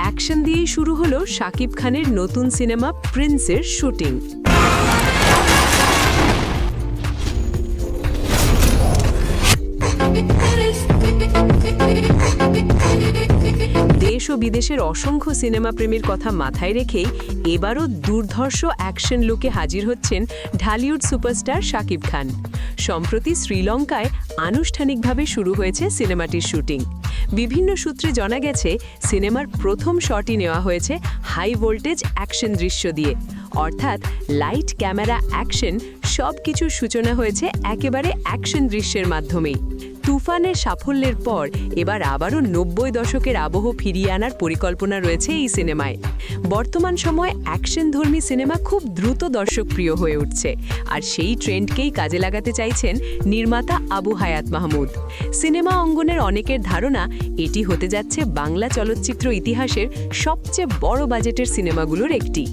Action দিয়েই শুরু হলো শাকিব খানের নতুন সিনেমা প্রিন্সের শুটিং। দেশ ও বিদেশের অসংখ্য সিনেমা প্রেমীর কথা মাথায় রেখেই এবারও দুর্ধর্ষ অ্যাকশন লুকে হাজির হচ্ছেন ঢালিউড সুপারস্টার শাকিব খান। সম্প্রতি শ্রীলঙ্কায় আনুষ্ঠানিকভাবে শুরু হয়েছে সিনেমাটির শুটিং। বিভিন্ন সূত্রে জানা গেছে, সিনেমার প্রথম শটই নেওয়া হয়েছে হাই ভোল্টেজ অ্যাকশন দৃশ্য দিয়ে। অর্থাৎ লাইট ক্যামেরা অ্যাকশন সব কিছুর সূচনা হয়েছে একেবারে অ্যাকশন দৃশ্যের মাধ্যমেই। তুফানের সাফল্যের পর এবার আবারও নব্বই দশকের আবহ ফিরিয়ে আনার পরিকল্পনা রয়েছে এই সিনেমায়। বর্তমান সময়ে অ্যাকশনধর্মী সিনেমা খুব দ্রুত দর্শকপ্রিয় হয়ে উঠছে। আর সেই ট্রেন্ডকেই কাজে লাগাতে চাইছেন নির্মাতা আবু হায়াত মাহমুদ। সিনেমা অঙ্গনের অনেকের ধারণা, এটি হতে যাচ্ছে বাংলা চলচ্চিত্র ইতিহাসের সবচেয়ে বড় বাজেটের সিনেমাগুলোর একটি।